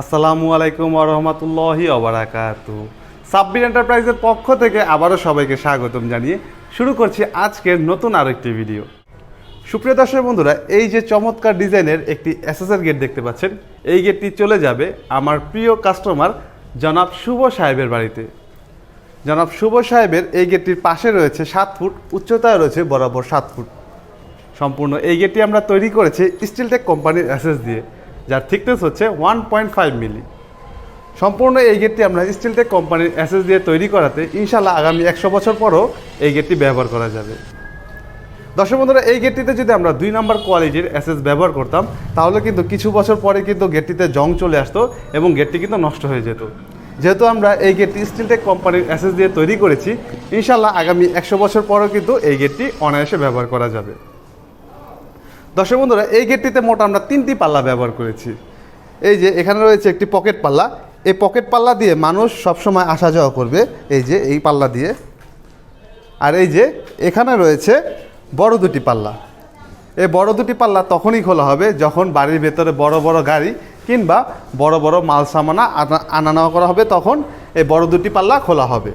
আসসালামু আলাইকুম আরহামতুল্লাহি অবরাকাতু সাব্বির এন্টারপ্রাইজের পক্ষ থেকে আবারও সবাইকে স্বাগতম জানিয়ে শুরু করছি আজকের নতুন আরও একটি ভিডিও। সুপ্রিয় দর্শক বন্ধুরা, এই যে চমৎকার ডিজাইনের একটি এসএসআর গেট দেখতে পাচ্ছেন, এই গেটটি চলে যাবে আমার প্রিয় কাস্টমার জনাব শুভ সাহেবের বাড়িতে। জনাব শুভ সাহেবের এই গেটটির পাশে রয়েছে সাত ফুট, উচ্চতায় রয়েছে বরাবর সাত ফুট। সম্পূর্ণ এই গেটটি আমরা তৈরি করেছি স্টিলটেক কোম্পানির অ্যাসেস দিয়ে। যার থিকনেস হচ্ছে ওয়ান পয়েন্ট ফাইভ মিলি সম্পূর্ণ এই গেটটি আমরা স্টিলটেক কোম্পানির অ্যাসেস দিয়ে তৈরি করাতে ইনশাল্লাহ আগামী একশো বছর পরও এই গেটটি ব্যবহার করা যাবে। দর্শক বন্ধুরা, এই গেটটিতে যদি আমরা দুই নম্বর কোয়ালিটির অ্যাসেস ব্যবহার করতাম, তাহলে কিন্তু কিছু বছর পরে কিন্তু গেটটিতে জং চলে আসতো এবং গেটটি কিন্তু নষ্ট হয়ে যেত। যেহেতু আমরা এই গেটটি স্টিলটেক কোম্পানির অ্যাসেস দিয়ে তৈরি করেছি ইনশাল্লাহ আগামী একশো বছর পরেও কিন্তু এই গেটটি অনায়াসে ব্যবহার করা যাবে। দর্শক বন্ধুরা, এই গেটটিতে মোট আমরা তিনটি পাল্লা ব্যবহার করেছি। এই যে এখানে রয়েছে একটি পকেট পাল্লা। এই পকেট পাল্লা দিয়ে মানুষ সবসময় আসা যাওয়া করবে, এই যে এই পাল্লা দিয়ে। আর এই যে এখানে রয়েছে বড় দুটি পাল্লা। এই বড় দুটি পাল্লা তখনই খোলা হবে যখন বাড়ির ভেতরে বড় বড় গাড়ি কিংবা বড় বড় মাল সামানা আনা আনা নেওয়া করা হবে, তখন এই বড় দুটি পাল্লা খোলা হবে।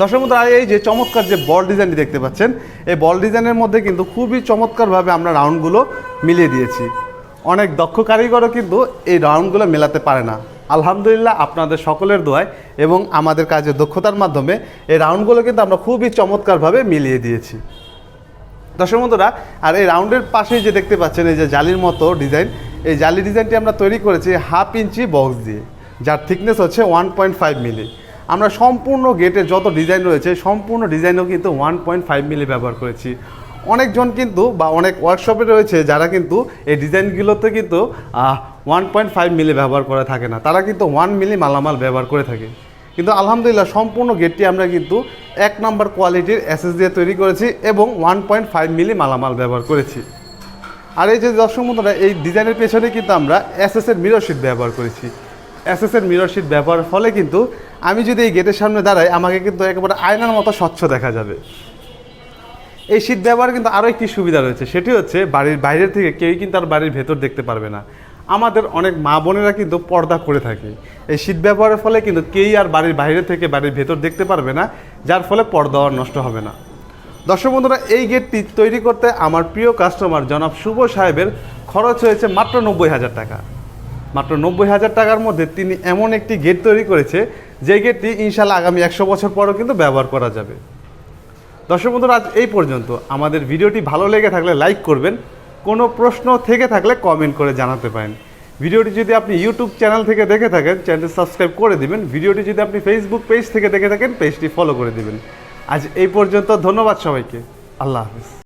দর্শক আর এই যে চমৎকার যে বল ডিজাইনটি দেখতে পাচ্ছেন, এই বল ডিজাইনের মধ্যে কিন্তু খুবই চমৎকারভাবে আমরা রাউন্ডগুলো মিলিয়ে দিয়েছি। অনেক দক্ষ কারিগরও কিন্তু এই রাউন্ডগুলো মেলাতে পারে না। আলহামদুলিল্লাহ আপনাদের সকলের দোয়ায় এবং আমাদের কাজের দক্ষতার মাধ্যমে এই রাউন্ডগুলো কিন্তু আমরা খুবই চমৎকারভাবে মিলিয়ে দিয়েছি। দর্শক বন্ধুরা, আর এই রাউন্ডের পাশেই যে দেখতে পাচ্ছেন, এই যে জালির মতো ডিজাইন, এই জালি ডিজাইনটি আমরা তৈরি করেছি হাফ ইঞ্চি বক্স দিয়ে, যার থিকনেস হচ্ছে ওয়ান পয়েন্ট ফাইভ মিলি। আমরা সম্পূর্ণ গেটের যত ডিজাইন রয়েছে, সম্পূর্ণ ডিজাইনও কিন্তু ওয়ান পয়েন্ট ফাইভ মিলি ব্যবহার করেছি। অনেকজন কিন্তু বা অনেক ওয়ার্কশপে রয়েছে যারা কিন্তু এই ডিজাইনগুলোতে কিন্তু ওয়ান পয়েন্ট ফাইভ মিলি ব্যবহার করে থাকে না। তারা কিন্তু ওয়ান মিলি মালামাল ব্যবহার করে থাকে। কিন্তু আলহামদুলিল্লাহ সম্পূর্ণ গেটটি আমরা কিন্তু এক নম্বর কোয়ালিটির এসএস দিয়ে তৈরি করেছি এবং ওয়ান পয়েন্ট ফাইভ মিলি মালামাল ব্যবহার করেছি। আর এই যে দর্শক বন্ধুরা, এই ডিজাইনের পেছনে কিন্তু আমরা এর মিরর শিট ব্যবহার করেছি। এর মিরর শিট ব্যবহারের ফলে কিন্তু আমি যদি এই গেটের সামনে দাঁড়াই, আমাকে কিন্তু একেবারে আয়নার মতো স্বচ্ছ দেখা যাবে। এই শীত ব্যবহার কিন্তু আরও একটি সুবিধা রয়েছে। সেটি হচ্ছে বাড়ির বাইরে থেকে কেউই কিন্তু আর বাড়ির ভেতর দেখতে পারবে না। আমাদের অনেক মা বোনেরা কিন্তু পর্দা করে থাকে। এই শীত ব্যবহারের ফলে কিন্তু কেউই আর বাড়ির বাইরে থেকে বাড়ির ভেতর দেখতে পারবে না, যার ফলে পর্দা আর নষ্ট হবে না। দর্শক বন্ধুরা, এই গেটটি তৈরি করতে আমার প্রিয় কাস্টমার জনাব শুভ সাহেবের খরচ হয়েছে মাত্র নব্বই হাজার টাকা। মাত্র নব্বই হাজার টাকার মধ্যে তিনি এমন একটি গেট তৈরি করেছে যে গেটটি ইনশাল্লাহ আগামী একশো বছর পরও কিন্তু ব্যবহার করা যাবে। দর্শক বন্ধুরা, আজ এই পর্যন্ত। আমাদের ভিডিওটি ভালো লেগে থাকলে লাইক করবেন, কোনো প্রশ্ন থেকে থাকলে কমেন্ট করে জানাতে পারেন। ভিডিওটি যদি আপনি ইউটিউব চ্যানেল থেকে দেখে থাকেন, চ্যানেলটি সাবস্ক্রাইব করে দিবেন। ভিডিওটি যদি আপনি ফেসবুক পেজ থেকে দেখে থাকেন, পেজটি ফলো করে দিবেন। আজ এই পর্যন্ত, ধন্যবাদ সবাইকে। আল্লাহ হাফিজ।